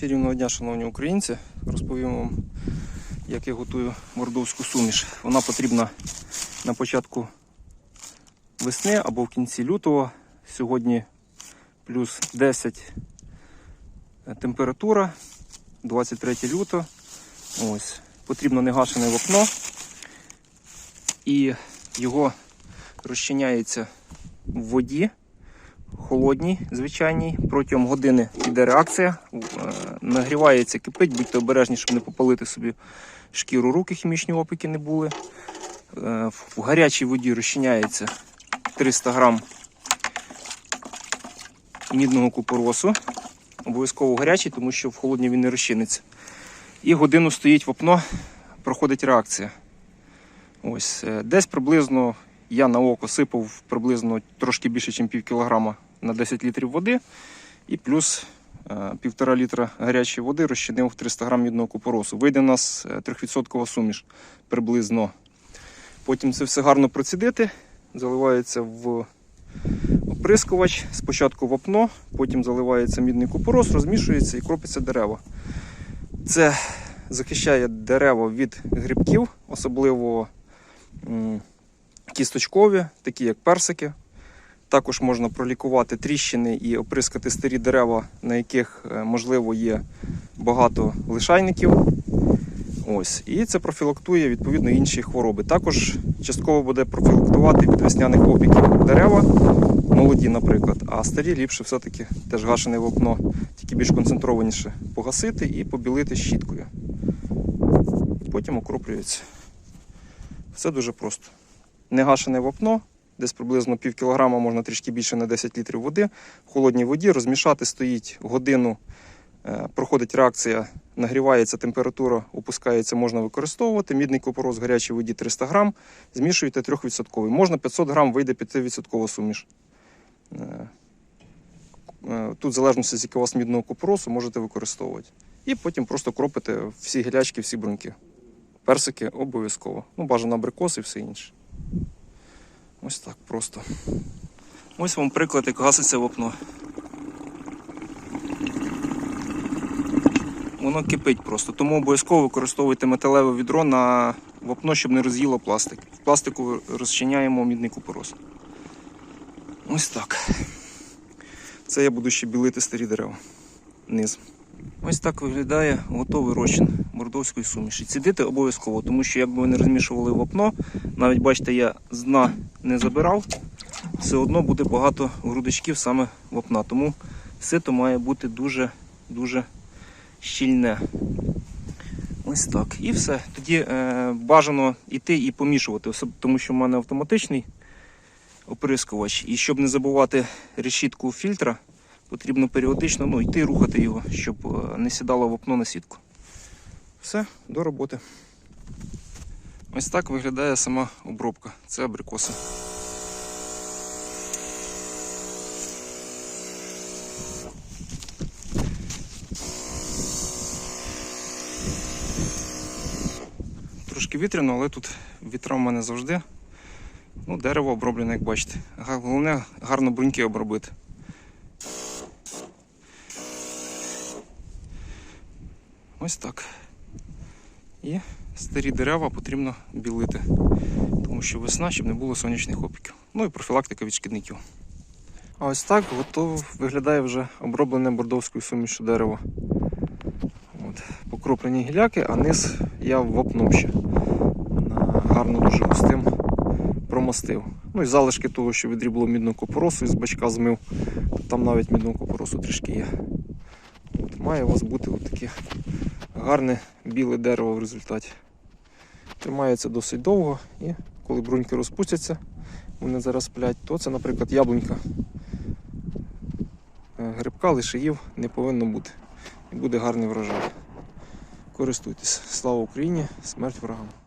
Чарівного дня, шановні українці, розповім вам, як я готую мордовську суміш. Вона потрібна на початку весни або в кінці лютого. Сьогодні плюс 10 температура, 23 лютого. Ось. Потрібно негашене вапно. І його розчиняється в воді холодній, звичайній. Протягом години йде реакція, е, нагрівається, кипить, будьте обережні, щоб не попалити собі шкіру руки, хімічні опіки не були. Е, В гарячій воді розчиняється 300 грам мідного купоросу. Обов'язково гарячий, тому що в холодній він не розчиниться. І годину стоїть вапно, проходить реакція. Ось, е, десь приблизно я на око сипав приблизно трошки більше, ніж пів кілограма на 10 літрів води. І плюс е, півтора літра гарячої води розчинив в 300 грам мідного купоросу. Вийде у нас е, 3% суміш приблизно. Потім це все гарно процідити, заливається в оприскувач, спочатку вапно, потім заливається мідний купорос, розмішується і кропиться дерева. Це захищає дерева від грибків, особливо кісточкові, такі як персики. Також можна пролікувати тріщини і оприскати старі дерева, на яких е, можливо є багато лишайників. Ось. І це профілактує відповідно інші хвороби. Також частково буде профілактувати від весняних опіків дерева, молоді, наприклад, а старі ліпше все-таки теж гашене вапно, тільки більш концентрованіше погасити і побілити щіткою. Потім окроплюється. Все дуже просто. Негашене вапно, десь приблизно пів кілограма, можна трішки більше на 10 літрів води. В холодній воді розмішати стоїть годину, е, проходить реакція, нагрівається температура, опускається, можна використовувати. Мідний купорос в гарячій воді 300 грам, змішуєте 3%. Можна 500 грам, вийде 5% суміш. Е, е, Тут, в залежності з якого вас мідного купоросу, можете використовувати. І потім просто кропите всі гілячки, всі бруньки. Персики обов'язково. Ну, бажано абрикоси і все інше. Ось так просто. Ось вам приклад, як гаситься вапно. Воно кипить просто. Тому обов'язково використовуйте металеве відро на вапно, щоб не роз'їло пластик. В пластику розчиняємо мідний купорос. Ось так. Це я буду ще білити старі дерева. Низ. Ось так виглядає готовий розчин мордовської суміші. Цідити обов'язково, тому що якби ви не розмішували вапно, навіть бачите, я з дна не забирав, все одно буде багато грудочків саме вапна. Тому сито має бути дуже-дуже щільне. Ось так. І все. Тоді е, бажано йти і помішувати, тому що в мене автоматичний оприскувач. І щоб не забувати решітку фільтра, потрібно періодично ну, йти рухати його, щоб е, не сідало вапно на сітку. Все, до роботи. Ось так виглядає сама обробка. Це абрикоси. Трошки вітряно, але тут вітра в мене завжди. Ну, дерево оброблене, як бачите. Головне гарно бруньки обробити. Ось так. І старі дерева потрібно білити, тому що весна, щоб не було сонячних опіків. Ну і профілактика від шкідників. А ось так готово виглядає вже оброблене бордовською сумішю дерево. От, покроплені гіляки, а низ я вапном ще гарно дуже густим промастив. Ну і залишки того, що відрібло мідного купоросу із бачка змив. Там навіть мідного купоросу трішки є. От, має у вас бути от таке гарне біле дерево в результаті. Тримається досить довго і коли бруньки розпустяться, вони зараз сплять, то це, наприклад, яблунька. Грибка Грибка, лишаїв не повинно бути. І буде гарний врожай. Користуйтесь. Слава Україні! Смерть ворогам!